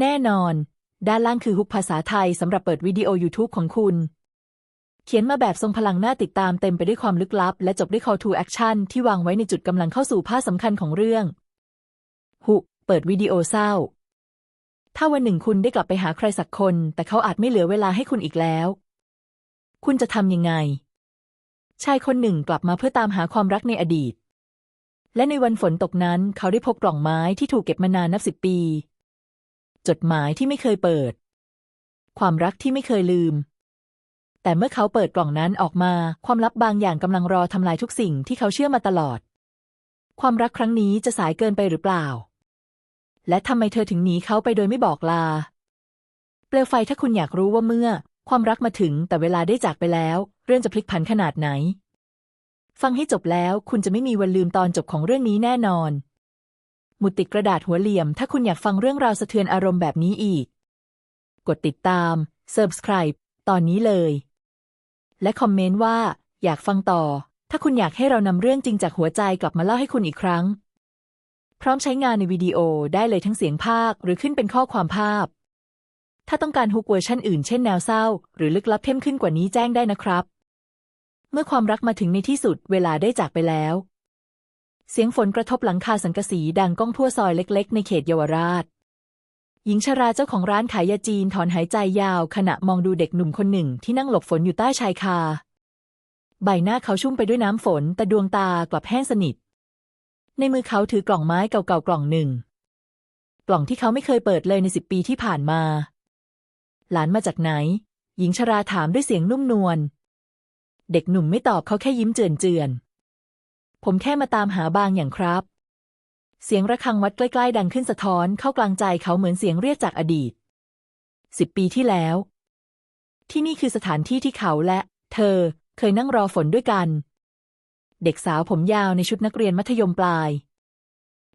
แน่นอน ด้านล่างคือฮุกภาษาไทยสำหรับเปิดวิดีโอ YouTube ของคุณ เขียนมาแบบทรงพลังหน้าติดตามเต็มไปด้วยความลึกลับ และจบด้วย call to action ที่วางไว้ในจุดกำลังเข้าสู่ภาคสำคัญของเรื่อง ฮุกเปิดวิดีโอเศร้า ถ้าวันหนึ่งคุณได้กลับไปหาใครสักคน แต่เขาอาจไม่เหลือเวลาให้คุณอีกแล้ว คุณจะทำยังไง ชายคนหนึ่งกลับมาเพื่อตามหาความรักในอดีต และในวันฝนตกนั้นเขาได้พบกล่องไม้ที่ถูกเก็บมานานนับสิบปี จดหมายที่ไม่เคยเปิด ความรักที่ไม่เคยลืม แต่เมื่อเขาเปิดกล่องนั้นออกมา ความลับบางอย่างกำลังรอทำลายทุกสิ่งที่เขาเชื่อมาตลอด ความรักครั้งนี้จะสายเกินไปหรือเปล่า และทำไมเธอถึงหนีเขาไปโดยไม่บอกลา เปลวไฟถ้าคุณอยากรู้ว่าเมื่อ ความรักมาถึงแต่เวลาได้จากไปแล้ว เรื่องจะพลิกผันขนาดไหน ฟังให้จบแล้วคุณจะไม่มีวันลืมตอนจบของเรื่องนี้แน่นอน หมุดติดกระดาษหัวเหลี่ยม ถ้าคุณอยากฟังเรื่องราวสะเทือนอารมณ์แบบนี้อีก กดติดตาม Subscribe ตอนนี้เลย และคอมเมนต์ว่า อยากฟังต่อ ถ้าคุณอยากให้เรานำเรื่องจริงจากหัวใจกลับมาเล่าให้คุณอีกครั้ง พร้อมใช้งานในวิดีโอได้เลยทั้งเสียงภาคหรือขึ้นเป็นข้อความภาพ ถ้าต้องการฮุกเวอร์ชันอื่นเช่นแนวเศร้า หรือลึกลับเข้มขึ้นกว่านี้แจ้งได้นะครับ เมื่อความรักมาถึงในที่สุดเวลาได้จากไปแล้ว เสียงฝนกระทบหลังคาสังกะสีดังก้องทั่วซอยเล็ก ๆ ในเขตเยาวราช หญิงชราเจ้าของร้านขายยาจีนถอนหายใจยาว ขณะมองดูเด็กหนุ่มคนหนึ่งที่นั่งหลบฝนอยู่ใต้ชายคา ใบหน้าเขาชุ่มไปด้วยน้ำฝน แต่ดวงตากลับแห้งสนิท ในมือเขาถือกล่องไม้เก่าๆกล่องหนึ่ง กล่องที่เขาไม่เคยเปิดเลยในสิบปีที่ผ่านมา หลานมาจากไหน หญิงชราถามด้วยเสียงนุ่มนวลเด็กหนุ่มไม่ตอบเขาแค่ยิ้มเจือนๆ ผมแค่มาตามหาบางอย่างครับ เสียงระฆังวัดใกล้ ๆ ดังขึ้นสะท้อนเข้ากลางใจเขาเหมือนเสียงเรียกจากอดีตสิบปีที่แล้ว ที่นี่คือสถานที่ที่เขาและ เธอเคยนั่งรอฝนด้วยกัน เด็กสาวผมยาวในชุดนักเรียนมัธยมปลาย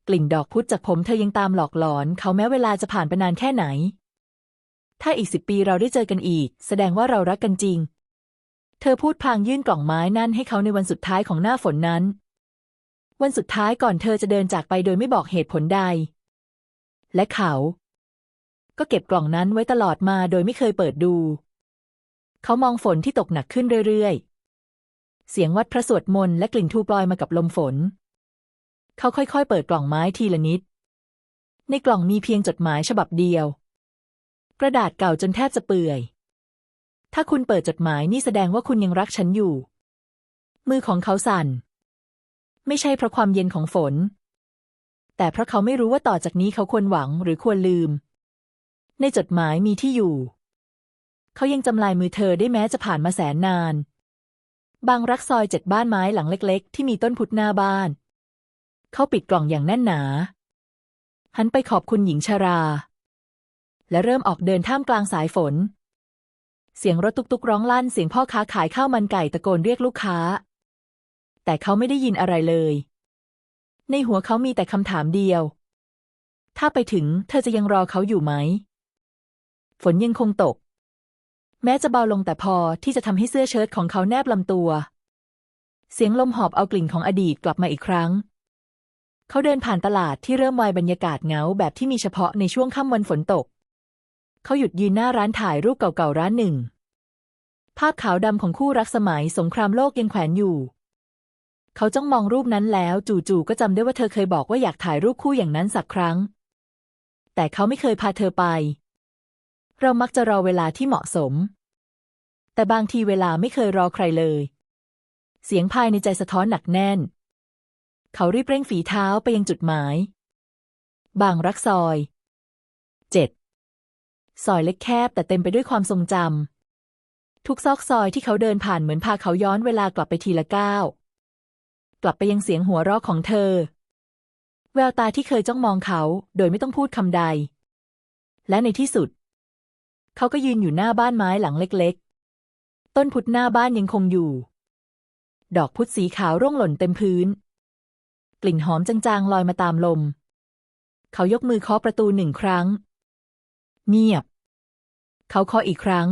กลิ่นดอกพุธจากผมเธอยังตามหลอกหลอน เขาแม้เวลาจะผ่านไปนานแค่ไหน ถ้าอีกสิบปีเราได้เจอกันอีก แสดงว่าเรารักกันจริง เธอพูดพางยื่นกล่องไม้นั่นให้เขาในวันสุดท้ายของหน้าฝนนั้น วันสุดท้ายก่อนเธอจะเดินจากไปโดยไม่บอกเหตุผลใด และเขา ก็เก็บกล่องนั้นไว้ตลอดมาโดยไม่เคยเปิดดู เขามองฝนที่ตกหนักขึ้นเรื่อยๆ เสียงวัดพระสวดมนต์และกลิ่นทูปลอยมากับลมฝน เขาค่อยๆ เปิดกล่องไม้ทีละนิด ในกล่องมีเพียงจดหมายฉบับเดียว กระดาษเก่าจนแทบจะเปื่อย ถ้าคุณเปิดจดหมายนี่แสดงว่าคุณยังรักฉันอยู่ มือของเขาสั่น ไม่ใช่เพราะความเย็นของฝน แต่เพราะเขาไม่รู้ว่าต่อจากนี้เขาควรหวังหรือควรลืม ในจดหมายมีที่อยู่ เขายังจำลายมือเธอได้แม้จะผ่านมาแสนนาน บางรักซอยเจ็ดบ้านไม้หลังเล็ก ๆ ที่มีต้นพุทธหน้าบ้าน เขาปิดกล่องอย่างแน่นหนา หันไปขอบคุณหญิงชารา และเริ่มออกเดินท่ามกลางสายฝนเสียงรถตุกๆร้องลั่นเสียงพ่อค้าขายข้าวมันไก่ตะโกนเรียกลูกค้า แต่เขาไม่ได้ยินอะไรเลย ในหัวเขามีแต่คำถามเดียว ถ้าไปถึงเธอจะยังรอเขาอยู่ไหม ฝนยังคงตก แม้จะเบาลงแต่พอที่จะทำให้เสื้อเชิ้ตของเขาแนบลำตัว เสียงลมหอบเอากลิ่นของอดีตกลับมาอีกครั้ง เขาเดินผ่านตลาดที่เริ่มวายบรรยากาศเหงาแบบที่มีเฉพาะในช่วงค่ำวันฝนตก เขาหยุดยืนหน้าร้านถ่ายรูปเก่าๆร้านหนึ่งภาพขาวดำของคู่รักสมัยสงครามโลกยังแขวนอยู่ เขาจ้องมองรูปนั้นแล้วจู่ๆก็จำได้ว่าเธอเคยบอกว่าอยากถ่ายรูปคู่อย่างนั้นสักครั้ง แต่เขาไม่เคยพาเธอไป เรามักจะรอเวลาที่เหมาะสม แต่บางทีเวลาไม่เคยรอใครเลย เสียงภายในใจสะท้อนหนักแน่น เขารีบเร่งฝีเท้าไปยังจุดหมาย บางรักซอยเจ็ดซอยเล็กแคบแต่เต็มไปด้วยความทรงจำทุกซอกซอยที่เขาเดินผ่านเหมือนพาเขาย้อนเวลากลับไปทีละก้าว กลับไปยังเสียงหัวเราะของเธอ แววตาที่เคยจ้องมองเขา โดยไม่ต้องพูดคำใด และในที่สุด เขาก็ยืนอยู่หน้าบ้านไม้หลังเล็กๆ ต้นพุทธหน้าบ้านยังคงอยู่ ดอกพุทธสีขาวร่วงหล่นเต็มพื้น กลิ่นหอมจางๆลอยมาตามลม เขายกมือเคาะประตูหนึ่งครั้ง เงียบ เขาเคาะอีกครั้ง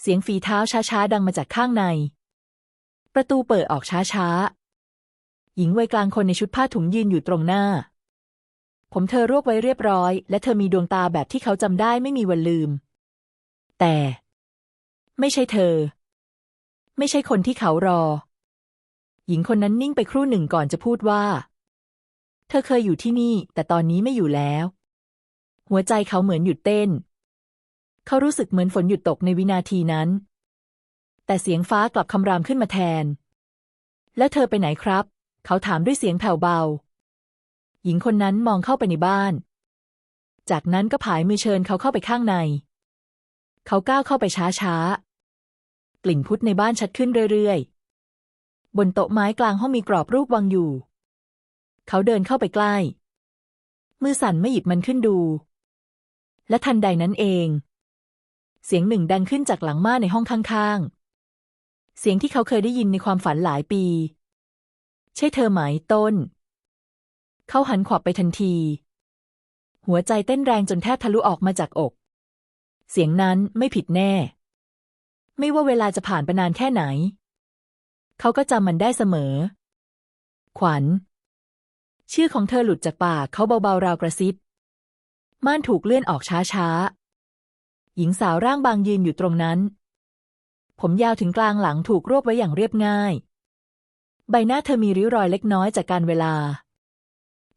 เสียงฝีเท้าช้าๆดังมาจากข้างในประตูเปิดออกช้าๆ หญิงวัยกลางคนในชุดผ้าถุงยืนอยู่ตรงหน้า ผมเธอรวบไว้เรียบร้อย และเธอมีดวงตาแบบที่เขาจำได้ไม่มีวันลืม แต่ ไม่ใช่เธอ ไม่ใช่คนที่เขารอ หญิงคนนั้นนิ่งไปครู่หนึ่งก่อนจะพูดว่า เธอเคยอยู่ที่นี่ แต่ตอนนี้ไม่อยู่แล้ว หัวใจเขาเหมือนหยุดเต้น เขารู้สึกเหมือนฝนหยุดตกในวินาทีนั้น แต่เสียงฟ้ากลับคำรามขึ้นมาแทน แล้วเธอไปไหนครับ เขาถามด้วยเสียงแผ่วเบา หญิงคนนั้นมองเข้าไปในบ้าน จากนั้นก็ผายมือเชิญเขาเข้าไปข้างใน เขาก้าวเข้าไปช้าๆ กลิ่นพุทธในบ้านชัดขึ้นเรื่อยๆ บนโต๊ะไม้กลางห้องมีกรอบรูปวางอยู่ เขาเดินเข้าไปใกล้ มือสั่นไม่หยิบมันขึ้นดู และทันใดนั้นเอง เสียงหนึ่งดังขึ้นจากหลังม่านในห้องข้างๆ เสียงที่เขาเคยได้ยินในความฝันหลายปี ใช่เธอไหมต้น เขาหันขวับไปทันที หัวใจเต้นแรงจนแทบทะลุออกมาจากอก เสียงนั้นไม่ผิดแน่ ไม่ว่าเวลาจะผ่านไปนานแค่ไหน เขาก็จำมันได้เสมอ ขวัญ ชื่อของเธอหลุดจากปากเขาเบาๆราวกระซิบ ม่านถูกเลื่อนออกช้าๆ หญิงสาวร่างบางยืนอยู่ตรงนั้น ผมยาวถึงกลางหลังถูกรวบไว้อย่างเรียบง่าย ใบหน้าเธอมีริ้วรอยเล็กน้อยจากการเวลา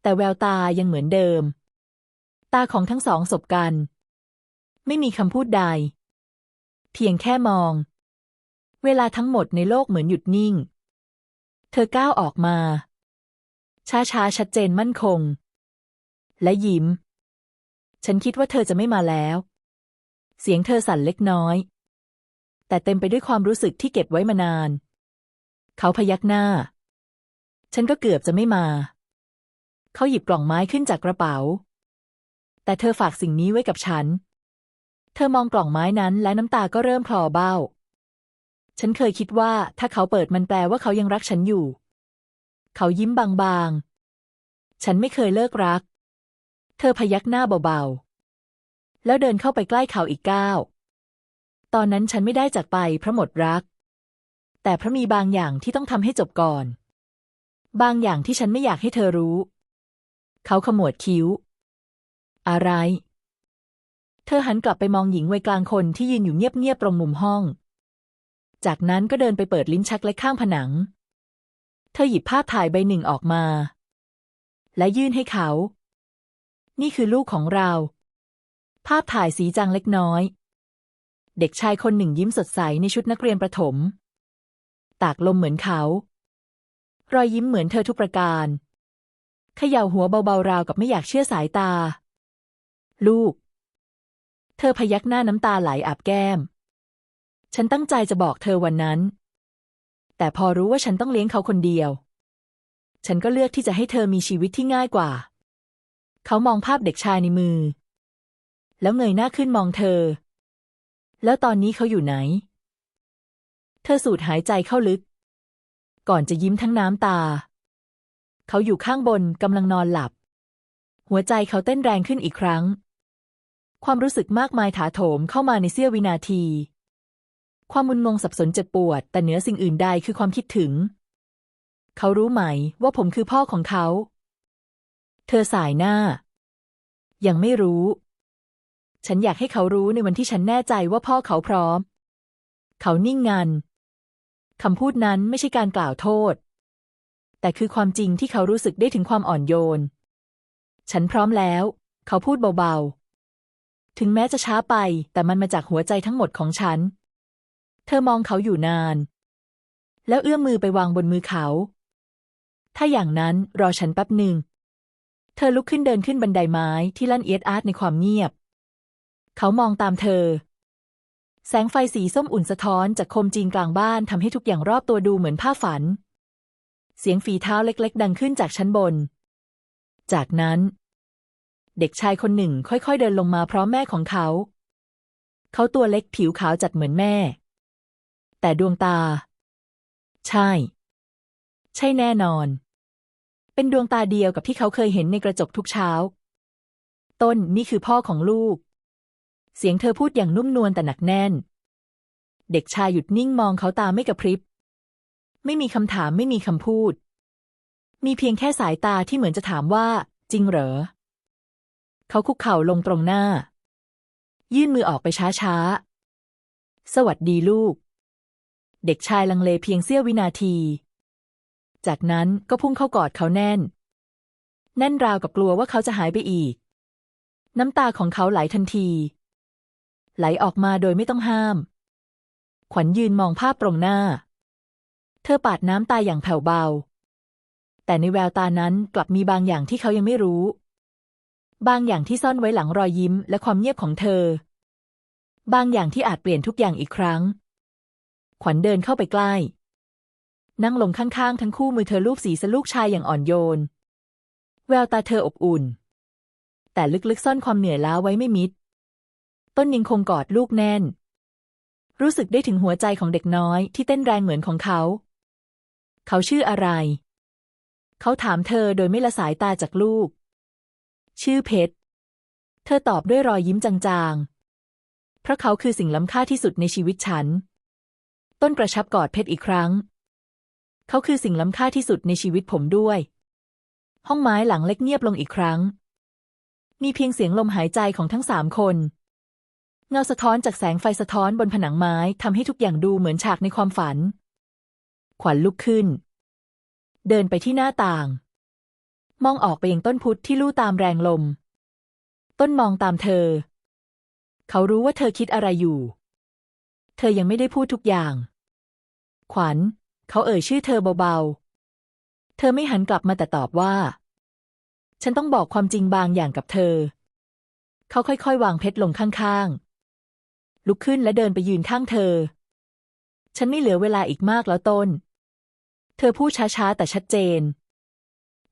แต่แววตายังเหมือนเดิม ตาของทั้งสองสบกัน ไม่มีคำพูดใด เพียงแค่มอง เวลาทั้งหมดในโลกเหมือนหยุดนิ่ง เธอก้าวออกมา ช้าๆชัดเจนมั่นคง และยิ้ม ฉันคิดว่าเธอจะไม่มาแล้ว เสียงเธอสั่นเล็กน้อย แต่เต็มไปด้วยความรู้สึกที่เก็บไว้มานาน เขาพยักหน้า ฉันก็เกือบจะไม่มา เขาหยิบกล่องไม้ขึ้นจากกระเป๋า แต่เธอฝากสิ่งนี้ไว้กับฉัน เธอมองกล่องไม้นั้นและน้ำตาก็เริ่มคลอเบ้า ฉันเคยคิดว่าถ้าเขาเปิดมันแปลว่าเขายังรักฉันอยู่ เขายิ้มบางๆ ฉันไม่เคยเลิกรัก เธอพยักหน้าเบาๆ แล้วเดินเข้าไปใกล้เขาอีกก้าวตอนนั้นฉันไม่ได้จากไปเพราะหมดรัก แต่เพราะมีบางอย่างที่ต้องทำให้จบก่อน บางอย่างที่ฉันไม่อยากให้เธอรู้ เขาขมวดคิ้ว อะไร เธอหันกลับไปมองหญิงวัยกลางคนที่ยืนอยู่เงียบๆตรงมุมห้อง จากนั้นก็เดินไปเปิดลิ้นชักเล็กข้างผนัง เธอหยิบภาพถ่ายใบหนึ่งออกมา และยื่นให้เขา นี่คือลูกของเรา ภาพถ่ายสีจางเล็กน้อยเด็กชายคนหนึ่งยิ้มสดใสในชุดนักเรียนประถม ตากลมเหมือนเขา รอยยิ้มเหมือนเธอทุกประการเขย่าหัวเบาๆราวกับไม่อยากเชื่อสายตา ลูก เธอพยักหน้าน้ำตาไหลอาบแก้ม ฉันตั้งใจจะบอกเธอวันนั้น แต่พอรู้ว่าฉันต้องเลี้ยงเขาคนเดียว ฉันก็เลือกที่จะให้เธอมีชีวิตที่ง่ายกว่า เขามองภาพเด็กชายในมือ แล้วเงยหน้าขึ้นมองเธอ แล้วตอนนี้เขาอยู่ไหน ธอสูดหายใจเข้าลึก ก่อนจะยิ้มทั้งน้ำตา เขาอยู่ข้างบนกำลังนอนหลับ หัวใจเขาเต้นแรงขึ้นอีกครั้ง ความรู้สึกมากมายถาโถมเข้ามาในเสี้ยววินาที ความมึนงงสับสนเจ็บปวด แต่เหนือสิ่งอื่นใดคือความคิดถึง เขารู้ไหมว่าผมคือพ่อของเขา เธอสายหน้า ยังไม่รู้ ฉันอยากให้เขารู้ในวันที่ฉันแน่ใจว่าพ่อเขาพร้อม เขานิ่งงัน คำพูดนั้นไม่ใช่การกล่าวโทษ แต่คือความจริงที่เขารู้สึกได้ถึงความอ่อนโยน ฉันพร้อมแล้ว เขาพูดเบาๆ ถึงแม้จะช้าไป แต่มันมาจากหัวใจทั้งหมดของฉัน เธอมองเขาอยู่นาน แล้วเอื้อมมือไปวางบนมือเขา ถ้าอย่างนั้นรอฉันแป๊บหนึ่ง เธอลุกขึ้นเดินขึ้นบันไดไม้ที่ลั่นเอียดอาร์ตในความเงียบ เขามองตามเธอ แสงไฟสีส้มอุ่นสะท้อนจากโคมจีนกลางบ้านทำให้ทุกอย่างรอบตัวดูเหมือนภาพฝัน เสียงฝีเท้าเล็ก ๆ ดังขึ้นจากชั้นบน จากนั้น เด็กชายคนหนึ่งค่อยๆเดินลงมาพร้อมแม่ของเขา เขาตัวเล็กผิวขาวจัดเหมือนแม่ แต่ดวงตา ใช่ ใช่แน่นอน เป็นดวงตาเดียวกับที่เขาเคยเห็นในกระจกทุกเช้า ต้นนี่คือพ่อของลูก เสียงเธอพูดอย่างนุ่มนวลแต่หนักแน่น เด็กชายหยุดนิ่งมองเขาตาไม่กระพริบ ไม่มีคำถามไม่มีคำพูด มีเพียงแค่สายตาที่เหมือนจะถามว่า จริงเหรอ เขาคุกเข่าลงตรงหน้า ยื่นมือออกไปช้าๆ สวัสดีลูก เด็กชายลังเลเพียงเสี้ยววินาที จากนั้นก็พุ่งเข้ากอดเขาแน่น แน่นราวกับกลัวว่าเขาจะหายไปอีก น้ำตาของเขาไหลทันที ไหลออกมาโดยไม่ต้องห้าม ขวัญยืนมองภาพตรงหน้า เธอปาดน้ำตาอย่างแผ่วเบา แต่ในแววตานั้นกลับมีบางอย่างที่เขายังไม่รู้ บางอย่างที่ซ่อนไว้หลังรอยยิ้มและความเงียบของเธอ บางอย่างที่อาจเปลี่ยนทุกอย่างอีกครั้ง ขวัญเดินเข้าไปใกล้ นั่งลงข้างๆ ทั้งคู่มือเธอลูบศีรษะลูกชายอย่างอ่อนโยน แววตาเธออบอุ่น แต่ลึกๆซ่อนความเหนื่อยล้าไว้ไม่มิด ต้นยังคงกอดลูกแน่น รู้สึกได้ถึงหัวใจของเด็กน้อยที่เต้นแรงเหมือนของเขา เขาชื่ออะไร เขาถามเธอโดยไม่ละสายตาจากลูก ชื่อเพชร เธอตอบด้วยรอยยิ้มจางๆ เพราะเขาคือสิ่งล้ำค่าที่สุดในชีวิตฉัน ต้นกระชับกอดเพชรอีกครั้ง เขาคือสิ่งล้ำค่าที่สุดในชีวิตผมด้วย ห้องไม้หลังเล็กเงียบลงอีกครั้ง มีเพียงเสียงลมหายใจของทั้งสามคน เงาสะท้อนจากแสงไฟสะท้อนบนผนังไม้ทำให้ทุกอย่างดูเหมือนฉากในความฝัน ขวัญลุกขึ้น เดินไปที่หน้าต่าง มองออกไปยังต้นพุทธที่ลู่ตามแรงลม ต้นมองตามเธอ เขารู้ว่าเธอคิดอะไรอยู่ เธอยังไม่ได้พูดทุกอย่าง ขวัญ เขาเอ่ยชื่อเธอเบาๆ เธอไม่หันกลับมาแต่ตอบว่า ฉันต้องบอกความจริงบางอย่างกับเธอ เขาค่อยๆ วางเพชรลงข้างๆ ลุกขึ้นและเดินไปยืนข้างเธอ ฉันไม่เหลือเวลาอีกมากแล้วต้น เธอพูดช้าๆ แต่ชัดเจน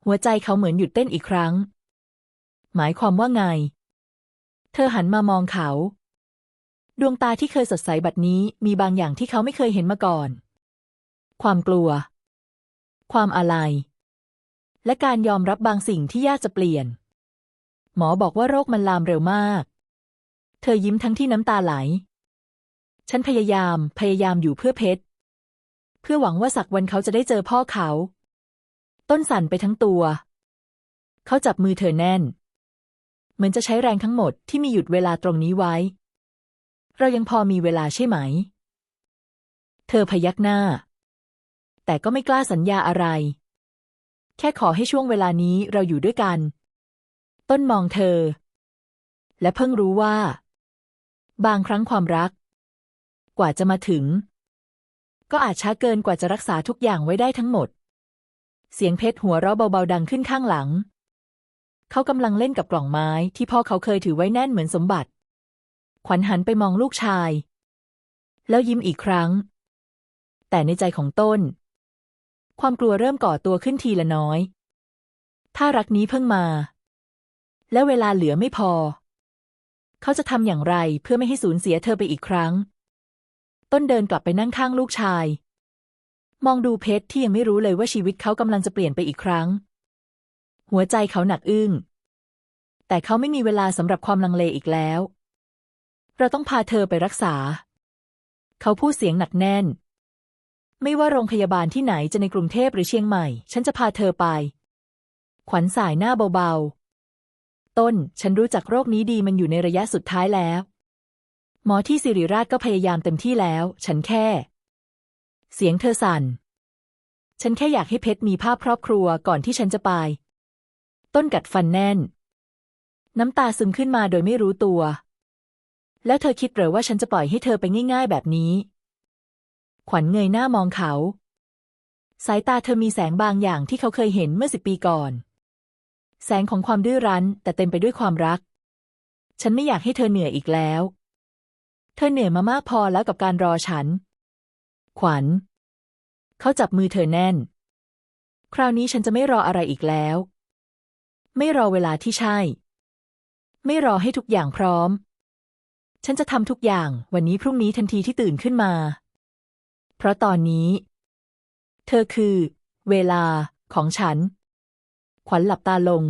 หัวใจเขาเหมือนหยุดเต้นอีกครั้ง หมายความว่าไง เธอหันมามองเขา ดวงตาที่เคยสดใสบัดนี้มีบางอย่างที่เขาไม่เคยเห็นมาก่อน ความกลัว ความอาลัยและการยอมรับบางสิ่งที่ยากจะเปลี่ยน หมอบอกว่าโรคมันลามเร็วมาก เธอยิ้มทั้งที่น้ำตาไหล ฉันพยายาม พยายามอยู่เพื่อเพชร เพื่อหวังว่าสักวันเขาจะได้เจอพ่อเขา ต้นสั่นไปทั้งตัว เขาจับมือเธอแน่น เหมือนจะใช้แรงทั้งหมดที่มีหยุดเวลาตรงนี้ไว้ เรายังพอมีเวลาใช่ไหม เธอพยักหน้า แต่ก็ไม่กล้าสัญญาอะไร แค่ขอให้ช่วงเวลานี้เราอยู่ด้วยกัน ต้นมองเธอ และเพิ่งรู้ว่า บางครั้งความรัก กว่าจะมาถึง ก็อาจช้าเกินกว่าจะรักษาทุกอย่างไว้ได้ทั้งหมด เสียงเพชรหัวเราะเบาๆดังขึ้นข้างหลัง เขากำลังเล่นกับกล่องไม้ที่พ่อเขาเคยถือไว้แน่นเหมือนสมบัติ ขวัญหันไปมองลูกชาย แล้วยิ้มอีกครั้ง แต่ในใจของต้น ความกลัวเริ่มก่อตัวขึ้นทีละน้อย ถ้ารักนี้เพิ่งมา และเวลาเหลือไม่พอ เขาจะทำอย่างไรเพื่อไม่ให้สูญเสียเธอไปอีกครั้ง ต้นเดินกลับไปนั่งข้างลูกชาย มองดูเพชรที่ยังไม่รู้เลยว่าชีวิตเขากำลังจะเปลี่ยนไปอีกครั้ง หัวใจเขาหนักอึ้ง แต่เขาไม่มีเวลาสำหรับความลังเลอีกแล้ว เราต้องพาเธอไปรักษา เขาพูดเสียงหนักแน่น ไม่ว่าโรงพยาบาลที่ไหนจะในกรุงเทพหรือเชียงใหม่ ฉันจะพาเธอไป ขวัญสายหน้าเบาๆ ต้น ฉันรู้จักโรคนี้ดีมันอยู่ในระยะสุดท้ายแล้ว หมอที่สิริราชก็พยายามเต็มที่แล้ว ฉันแค่ เสียงเธอสั่น ฉันแค่อยากให้เพชรมีภาพครอบครัวก่อนที่ฉันจะไป ต้นกัดฟันแน่น น้ำตาซึมขึ้นมาโดยไม่รู้ตัว แล้วเธอคิดหรือว่าฉันจะปล่อยให้เธอไปง่าย ๆ แบบนี้ ขวัญเงยหน้ามองเขา สายตาเธอมีแสงบางอย่างที่เขาเคยเห็นเมื่อสิบปีก่อน แสงของความดื้อรั้นแต่เต็มไปด้วยความรัก ฉันไม่อยากให้เธอเหนื่อยอีกแล้ว เธอเหนื่อยมามากพอแล้วกับการรอฉัน ขวัญ เขาจับมือเธอแน่น คราวนี้ฉันจะไม่รออะไรอีกแล้ว ไม่รอเวลาที่ใช่ ไม่รอให้ทุกอย่างพร้อม ฉันจะทำทุกอย่างวันนี้พรุ่งนี้ทันทีที่ตื่นขึ้นมา เพราะตอนนี้ เธอคือ เวลาของฉัน ขวัญหลับตาลง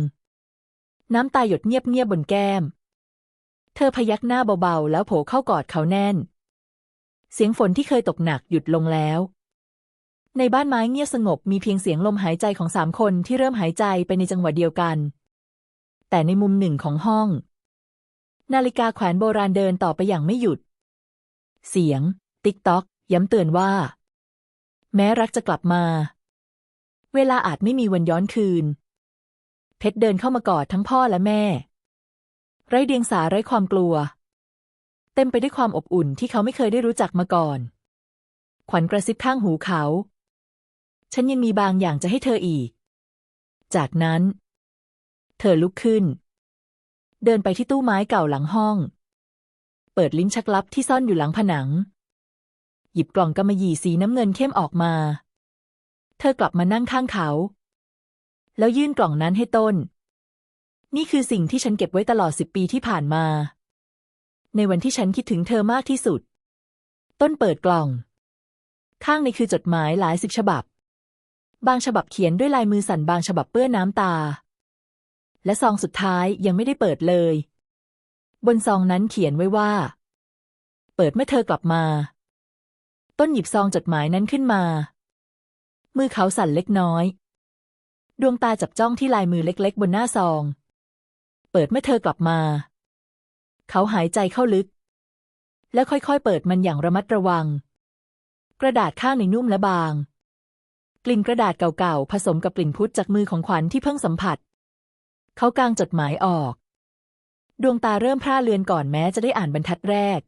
น้ำตาหยดเงียบๆบนแก้ม เธอพยักหน้าเบาๆ แล้วโผเข้ากอดเขาแน่น เสียงฝนที่เคยตกหนักหยุดลงแล้ว ในบ้านไม้เงียบสงบมีเพียงเสียงลมหายใจของสามคนที่เริ่มหายใจไปในจังหวะเดียวกัน แต่ในมุมหนึ่งของห้อง นาฬิกาแขวนโบราณเดินต่อไปอย่างไม่หยุด เสียง ติ๊กต๊อก ย้ำเตือนว่า แม้รักจะกลับมา เวลาอาจไม่มีวันย้อนคืน เพชรเดินเข้ามากอดทั้งพ่อและแม่ ไร้เดียงสาไร้ความกลัว เต็มไปด้วยความอบอุ่นที่เขาไม่เคยได้รู้จักมาก่อน ขวัญกระซิบข้างหูเขา ฉันยังมีบางอย่างจะให้เธออีก จากนั้น เธอลุกขึ้น เดินไปที่ตู้ไม้เก่าหลังห้อง เปิดลิ้นชักลับที่ซ่อนอยู่หลังผนัง หยิบกล่องกำมะหยี่สีน้ำเงินเข้มออกมา เธอกลับมานั่งข้างเขา แล้วยื่นกล่องนั้นให้ต้น นี่คือสิ่งที่ฉันเก็บไว้ตลอดสิบปีที่ผ่านมา ในวันที่ฉันคิดถึงเธอมากที่สุด ต้นเปิดกล่อง ข้างในคือจดหมายหลายสิบฉบับ บางฉบับเขียนด้วยลายมือสั่นบางฉบับเปื้อนน้ำตา และซองสุดท้ายยังไม่ได้เปิดเลย บนซองนั้นเขียนไว้ว่า เปิดเมื่อเธอกลับมา ต้นหยิบซองจดหมายนั้นขึ้นมา มือเขาสั่นเล็กน้อย ดวงตาจับจ้องที่ลายมือเล็ก ๆ บนหน้าซอง เปิดเมื่อเธอกลับมา เขาหายใจเข้าลึก แล้วค่อยๆเปิดมันอย่างระมัดระวัง กระดาษข้างในนุ่มและบาง กลิ่นกระดาษเก่าๆผสมกับกลิ่นพุทธจากมือของขวัญที่เพิ่งสัมผัส เขากางจดหมายออก ดวงตาเริ่มพร่าเลือนก่อนแม้จะได้อ่านบรรทัดแรก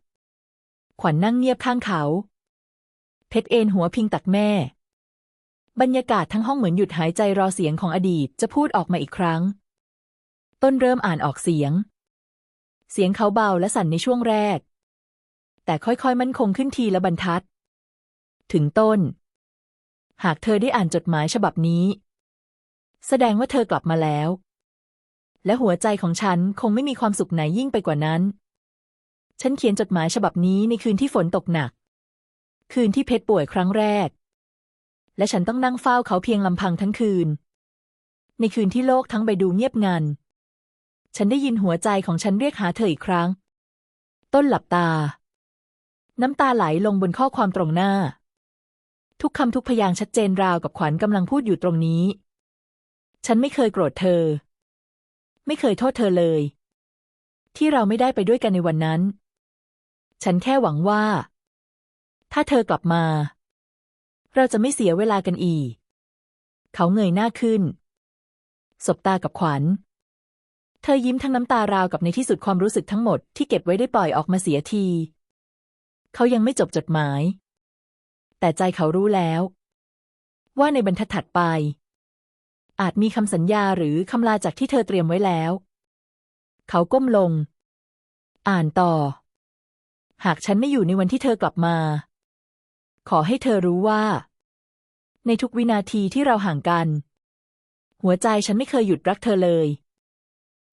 ขวัญนนั่งเงียบข้างเขา เพชรเอนหัวพิงตักแม่ บรรยากาศทั้งห้องเหมือนหยุดหายใจรอเสียงของอดีตจะพูดออกมาอีกครั้ง ต้นเริ่มอ่านออกเสียง เสียงเขาเบาและสั่นในช่วงแรก แต่ค่อยๆมั่นคงขึ้นทีละบรรทัด ถึงต้น หากเธอได้อ่านจดหมายฉบับนี้ แสดงว่าเธอกลับมาแล้ว และหัวใจของฉันคงไม่มีความสุขไหนยิ่งไปกว่านั้น ฉันเขียนจดหมายฉบับนี้ในคืนที่ฝนตกหนัก คืนที่เพชรป่วยครั้งแรก และฉันต้องนั่งเฝ้าเขาเพียงลำพังทั้งคืน ในคืนที่โลกทั้งใบดูเงียบงัน ฉันได้ยินหัวใจของฉันเรียกหาเธออีกครั้ง ต้นหลับตา น้ำตาไหลลงบนข้อความตรงหน้า ทุกคำทุกพยางชัดเจนราวกับขวัญกำลังพูดอยู่ตรงนี้ ฉันไม่เคยโกรธเธอ ไม่เคยโทษเธอเลย ที่เราไม่ได้ไปด้วยกันในวันนั้น ฉันแค่หวังว่า ถ้าเธอกลับมา เราจะไม่เสียเวลากันอีก เขาเงยหน้าขึ้น สบตากับขวัญ เธอยิ้มทั้งน้ำตาราวกับในที่สุดความรู้สึกทั้งหมดที่เก็บไว้ได้ปล่อยออกมาเสียที เขายังไม่จบจดหมาย แต่ใจเขารู้แล้ว ว่าในบรรทัดถัดไป อาจมีคำสัญญาหรือคำลาจากที่เธอเตรียมไว้แล้ว เขาก้มลง อ่านต่อ หากฉันไม่อยู่ในวันที่เธอกลับมา ขอให้เธอรู้ว่า ในทุกวินาทีที่เราห่างกัน หัวใจฉันไม่เคยหยุดรักเธอเลย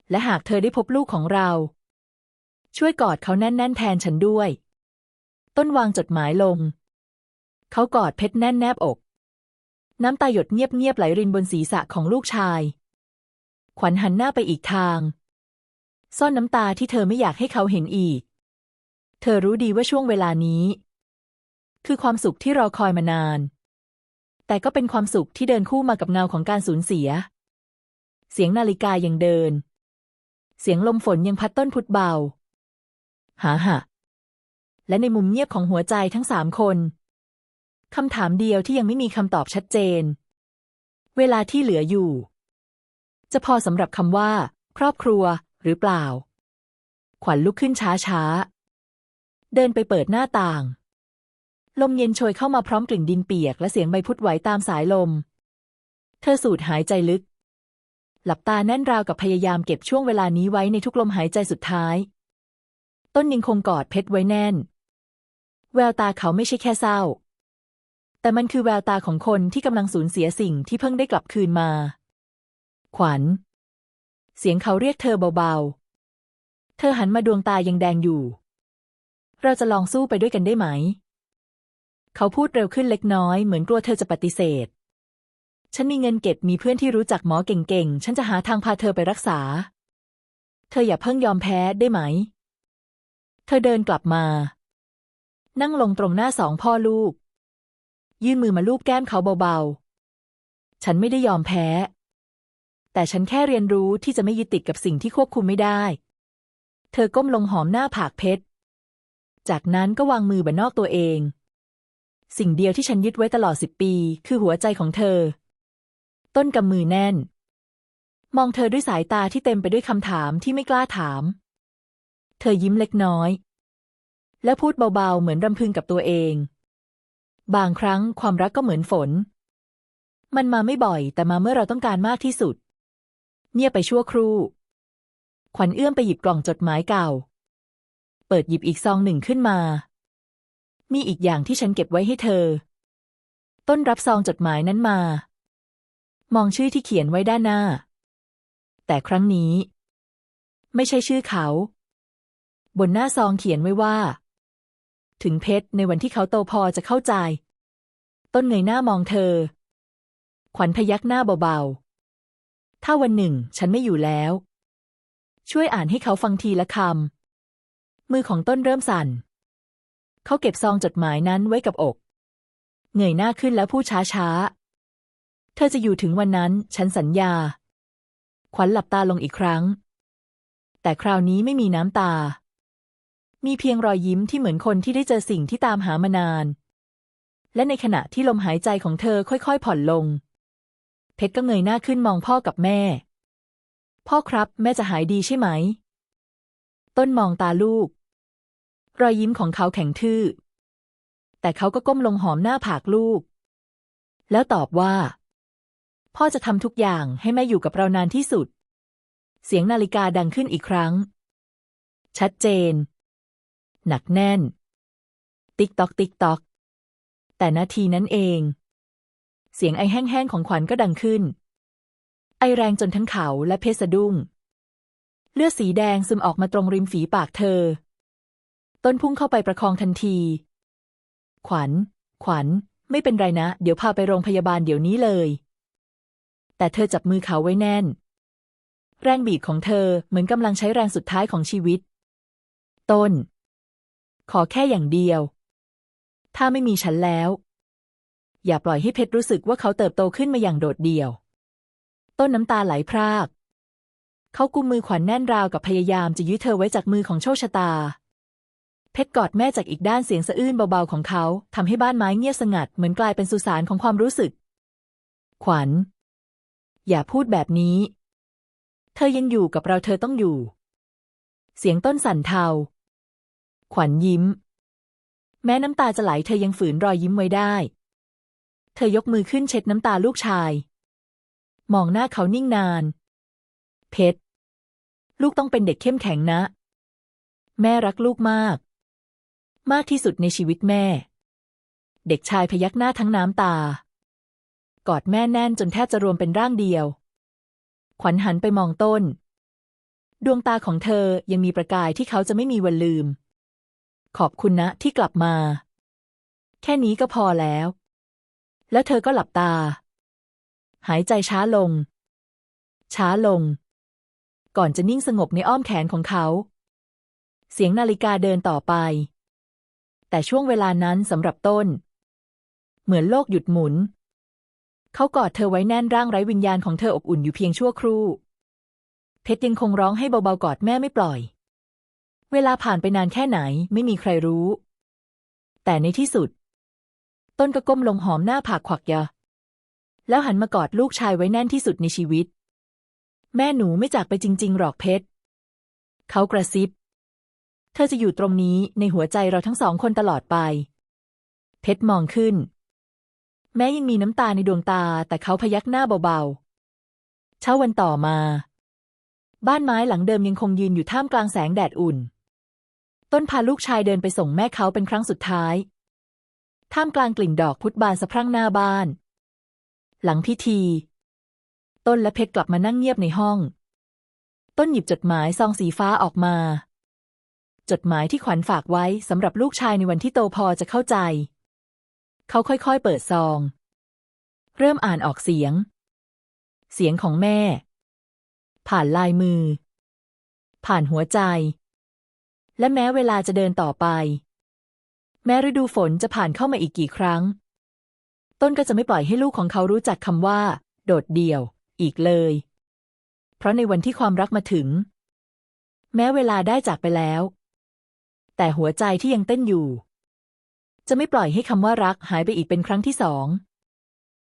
และหากเธอได้พบลูกของเรา ช่วยกอดเขาแน่น ๆ แทนฉันด้วย ต้นวางจดหมายลง เขากอดเพชรแน่นแนบอก น้ำตาหยดเงียบ ๆ ไหลรินบนศีรษะของลูกชาย ขวัญหันหน้าไปอีกทาง ซ่อนน้ำตาที่เธอไม่อยากให้เขาเห็นอีก เธอรู้ดีว่าช่วงเวลานี้ คือความสุขที่รอคอยมานาน แต่ก็เป็นความสุขที่เดินคู่มากับเงาของการสูญเสีย เสียงนาฬิกายังเดิน เสียงลมฝนยังพัดต้นพุทธเบาหาหะและในมุมเงียบของหัวใจทั้งสามคนคำถามเดียวที่ยังไม่มีคำตอบชัดเจน เวลาที่เหลืออยู่ จะพอสำหรับคำว่า ครอบครัวหรือเปล่า ขวัญลุกขึ้นช้าๆเดินไปเปิดหน้าต่าง ลมเย็นโชยเข้ามาพร้อมกลิ่นดินเปียกและเสียงใบพุดไหวตามสายลม เธอสูดหายใจลึก หลับตาแน่นราวกับพยายามเก็บช่วงเวลานี้ไว้ในทุกลมหายใจสุดท้าย ต้นยังคงกอดเพชรไว้แน่น แววตาเขาไม่ใช่แค่เศร้า แต่มันคือแววตาของคนที่กำลังสูญเสียสิ่งที่เพิ่งได้กลับคืนมา ขวัญ เสียงเขาเรียกเธอเบาๆ เธอหันมาดวงตายังแดงอยู่ เราจะลองสู้ไปด้วยกันได้ไหม เขาพูดเร็วขึ้นเล็กน้อยเหมือนกลัวเธอจะปฏิเสธ ฉันมีเงินเก็บมีเพื่อนที่รู้จักหมอเก่งๆ ฉันจะหาทางพาเธอไปรักษา เธออย่าเพิ่งยอมแพ้ได้ไหม เธอเดินกลับมา นั่งลงตรงหน้าสองพ่อลูก ยื่นมือมาลูบแก้มเขาเบาๆ ฉันไม่ได้ยอมแพ้ แต่ฉันแค่เรียนรู้ที่จะไม่ยึดติดกับสิ่งที่ควบคุมไม่ได้ เธอก้มลงหอมหน้าผากเพชร จากนั้นก็วางมือบนนอกตัวเอง สิ่งเดียวที่ฉันยึดไว้ตลอดสิบปี คือหัวใจของเธอ ต้นกำมือแน่น มองเธอด้วยสายตาที่เต็มไปด้วยคำถามที่ไม่กล้าถาม เธอยิ้มเล็กน้อย และพูดเบาๆ เหมือนรำพึงกับตัวเอง บางครั้งความรักก็เหมือนฝน มันมาไม่บ่อยแต่มาเมื่อเราต้องการมากที่สุด เงียบไปชั่วครู่ ขวัญเอื้อมไปหยิบกล่องจดหมายเก่า เปิดหยิบอีกซองหนึ่งขึ้นมา มีอีกอย่างที่ฉันเก็บไว้ให้เธอ ต้นรับซองจดหมายนั้นมา มองชื่อที่เขียนไว้ด้านหน้า แต่ครั้งนี้ ไม่ใช่ชื่อเขา บนหน้าซองเขียนไว้ว่า ถึงเพชรในวันที่เขาโตพอจะเข้าใจ ต้นเงยหน้ามองเธอ ขวัญพยักหน้าเบาๆ ถ้าวันหนึ่งฉันไม่อยู่แล้ว ช่วยอ่านให้เขาฟังทีละคำ มือของต้นเริ่มสั่น เขาเก็บซองจดหมายนั้นไว้กับอก เงยหน้าขึ้นแล้วพูดช้าๆ เธอจะอยู่ถึงวันนั้น ฉันสัญญา ขวัญหลับตาลงอีกครั้ง แต่คราวนี้ไม่มีน้ำตา มีเพียงรอยยิ้มที่เหมือนคนที่ได้เจอสิ่งที่ตามหามานาน และในขณะที่ลมหายใจของเธอค่อยๆ ผ่อนลง เพชรก็เงยหน้าขึ้นมองพ่อกับแม่ พ่อครับ แม่จะหายดีใช่ไหม ต้นมองตาลูก รอยยิ้มของเขาแข็งทื่อ แต่เขาก็ก้มลงหอมหน้าผากลูก แล้วตอบว่า พ่อจะทำทุกอย่างให้แม่อยู่กับเรานานที่สุด เสียงนาฬิกาดังขึ้นอีกครั้ง ชัดเจน หนักแน่น ติ๊กตอก ติ๊กตอก แต่นาทีนั้นเอง เสียงไอแห้งๆของขวัญก็ดังขึ้น ไอแรงจนทั้งเขาและเพชรสะดุ้ง เลือดสีแดงซึมออกมาตรงริมฝีปากเธอ ต้นพุ่งเข้าไปประคองทันที ขวัญ ขวัญ ไม่เป็นไรนะ เดี๋ยวพาไปโรงพยาบาลเดี๋ยวนี้เลย แต่เธอจับมือเขาไว้แน่น แรงบีบของเธอเหมือนกำลังใช้แรงสุดท้ายของชีวิต ต้น ขอแค่อย่างเดียว ถ้าไม่มีฉันแล้ว อย่าปล่อยให้เพชรรู้สึกว่าเขาเติบโตขึ้นมาอย่างโดดเดี่ยว ต้นน้ำตาไหลพราก เขากุมมือขวัญแน่นราวกับพยายามจะยื้อเธอไว้จากมือของโชคชะตาเพชรกอดแม่จากอีกด้านเสียงสะอื้นเบาๆของเขาทำให้บ้านไม้เงียบสงัดเหมือนกลายเป็นสุสานของความรู้สึก ขวัญ อย่าพูดแบบนี้ เธอยังอยู่กับเราเธอต้องอยู่ เสียงต้นสั่นเทา ขวัญยิ้ม แม้น้ำตาจะไหลเธอยังฝืนรอยยิ้มไว้ได้ เธอยกมือขึ้นเช็ดน้ำตาลูกชาย มองหน้าเขานิ่งนาน เพชร ลูกต้องเป็นเด็กเข้มแข็งนะ แม่รักลูกมาก มากที่สุดในชีวิตแม่ เด็กชายพยักหน้าทั้งน้ำตา กอดแม่แน่นจนแทบจะรวมเป็นร่างเดียว ขวัญหันไปมองต้น ดวงตาของเธอยังมีประกายที่เขาจะไม่มีวันลืม ขอบคุณนะที่กลับมา แค่นี้ก็พอแล้ว แล้วเธอก็หลับตา หายใจช้าลง ช้าลง ก่อนจะนิ่งสงบในอ้อมแขนของเขา เสียงนาฬิกาเดินต่อไป แต่ช่วงเวลานั้นสำหรับต้น เหมือนโลกหยุดหมุน เขากอดเธอไว้แน่นร่างไร้วิญญาณของเธออบอุ่นอยู่เพียงชั่วครู่ เพชรยังคงร้องให้เบาๆกอดแม่ไม่ปล่อย เวลาผ่านไปนานแค่ไหนไม่มีใครรู้ แต่ในที่สุด ต้นก็ก้มลงหอมหน้าผากขวักยะแล้วหันมากอดลูกชายไว้แน่นที่สุดในชีวิต แม่หนูไม่จากไปจริง ๆ หรอกเพชร เขากระซิบ เธอจะอยู่ตรงนี้ในหัวใจเราทั้งสองคนตลอดไป เพชรมองขึ้น แม้ยังมีน้ำตาในดวงตาแต่เขาพยักหน้าเบาๆ เช้าวันต่อมา บ้านไม้หลังเดิมยังคงยืนอยู่ท่ามกลางแสงแดดอุ่น ต้นพาลูกชายเดินไปส่งแม่เขาเป็นครั้งสุดท้าย ท่ามกลางกลิ่นดอกพุทธบานสะพรั่งหน้าบ้าน หลังพิธี ต้นและเพชรกลับมานั่งเงียบในห้อง ต้นหยิบจดหมายซองสีฟ้าออกมา จดหมายที่ขวัญฝากไว้สำหรับลูกชายในวันที่โตพอจะเข้าใจ เขาค่อยๆ เปิดซอง เริ่มอ่านออกเสียง เสียงของแม่ ผ่านลายมือ ผ่านหัวใจ และแม้เวลาจะเดินต่อไป แม้ฤดูฝนจะผ่านเข้ามาอีกกี่ครั้ง ต้นก็จะไม่ปล่อยให้ลูกของเขารู้จักคำว่า โดดเดี่ยว อีกเลย เพราะในวันที่ความรักมาถึง แม้เวลาได้จากไปแล้ว แต่หัวใจที่ยังเต้นอยู่ จะไม่ปล่อยให้คำว่ารักหายไปอีกเป็นครั้งที่สอง